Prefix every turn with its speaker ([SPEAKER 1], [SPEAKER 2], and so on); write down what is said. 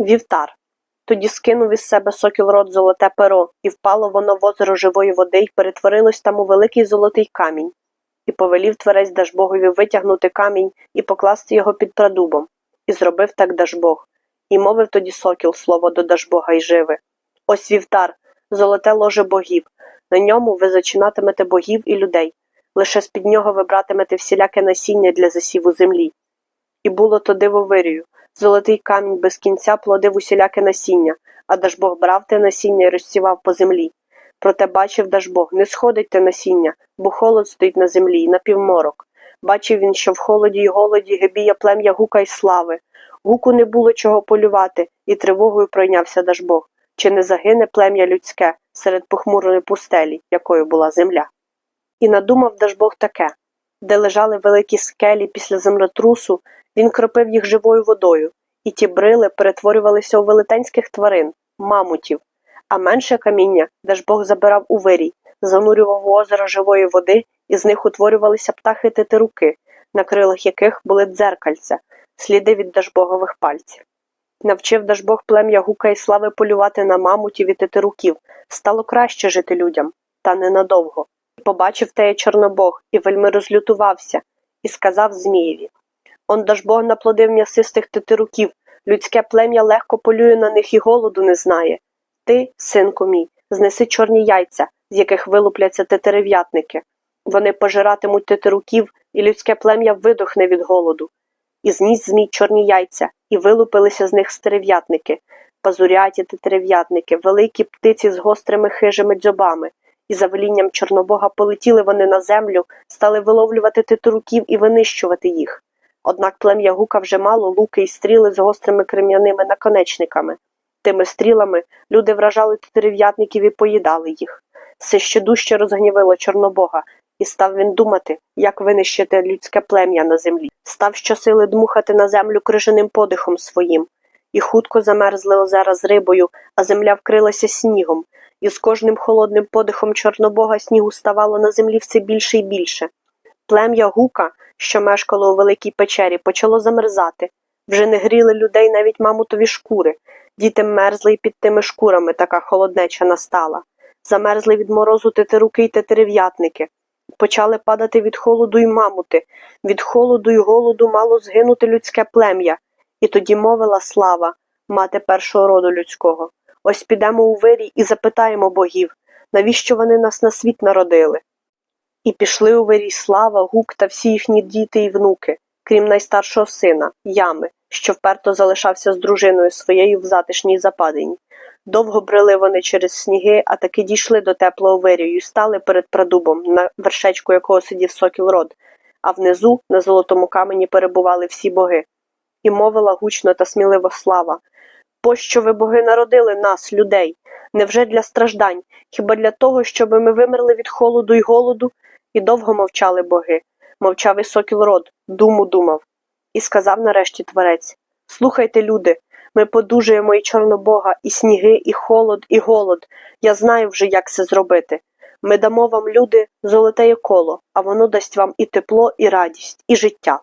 [SPEAKER 1] Вівтар. Тоді скинув із себе сокіл рот золоте перо, і впало воно в озеро живої води й перетворилось там у великий золотий камінь. І повелів творець Дажбогові витягнути камінь і покласти його під прадубом. І зробив так Дажбог. І мовив тоді сокіл слово до Дажбога й живе. Ось вівтар, золоте ложе богів. На ньому ви зачинатимете богів і людей. Лише з під нього ви братимете всіляке насіння для засіву землі. І було то дивовирію. Золотий камінь без кінця плодив усіляке насіння, а Дажбог брав те насіння і розсівав по землі. Проте бачив Дажбог, не сходить те насіння, бо холод стоїть на землі і напівморок. Бачив він, що в холоді й голоді гибіє плем'я гука й слави. Гуку не було чого полювати, і тривогою пройнявся Дажбог. Чи не загине плем'я людське серед похмурої пустелі, якою була земля? І надумав Дажбог таке де лежали великі скелі після землетрусу, він кропив їх живою водою, і ті брили перетворювалися у велетенських тварин, мамутів, а менше каміння, де ж Бог забирав у вирій, занурював у озеро живої води, і з них утворювалися птахи тетируки, на крилах яких були дзеркальця, сліди від дажбогових пальців. Навчив Дажбог плем'я гука і слави полювати на мамутів і тетируків, стало краще жити людям, та ненадовго. Побачив теє Чорнобог і вельми розлютувався, і сказав Змієві Он Дажбог наплодив м'ясистих тетируків, людське плем'я легко полює на них і голоду не знає. Ти, синку мій, знеси чорні яйця, з яких вилупляться тетерев'ятники. Вони пожиратимуть тетируків, і людське плем'я видохне від голоду. І зніс змій чорні яйця, і вилупилися з них стерев'ятники, пазуряті тетерев'ятники, великі птиці з гострими хижими дзьобами. І за велінням Чорнобога полетіли вони на землю, стали виловлювати титуруків і винищувати їх. Однак плем'я гука вже мало луки й стріли з гострими крем'яними наконечниками. Тими стрілами люди вражали титирів'ятників і поїдали їх. Це ще дужче розгнівило Чорнобога, і став він думати, як винищити людське плем'я на землі. Став щосили дмухати на землю крижаним подихом своїм. І хутко замерзли озера з рибою, а земля вкрилася снігом, і з кожним холодним подихом Чорнобога снігу ставало на землі все більше і більше. Плем'я гука, що мешкало у великій печері, почало замерзати. Вже не гріли людей навіть мамутові шкури. Діти мерзли й під тими шкурами така холоднеча настала. Замерзли від морозу тетеруки й тетерев'ятники. Почали падати від холоду й мамути. Від холоду й голоду мало згинути людське плем'я. І тоді мовила слава, мати першого роду людського. Ось підемо у вирій і запитаємо богів, навіщо вони нас на світ народили. І пішли у вирій слава, гук та всі їхні діти і внуки, крім найстаршого сина, ями, що вперто залишався з дружиною своєю в затишній западині. Довго брели вони через сніги, а таки дійшли до теплого вирію і стали перед прадубом, на вершечку якого сидів сокіл род, а внизу, на золотому камені, перебували всі боги. І мовила гучно та сміливо слава Пощо ви боги народили нас, людей? Невже для страждань, хіба для того, щоб ми вимерли від холоду й голоду? І довго мовчали боги. Мовчав і сокіл род, думу думав. І сказав нарешті творець Слухайте, люди, ми подужуємо і Чорнобога, і сніги, і холод, і голод. Я знаю вже, як це зробити. Ми дамо вам, люди, золотеє коло, а воно дасть вам і тепло, і радість, і життя.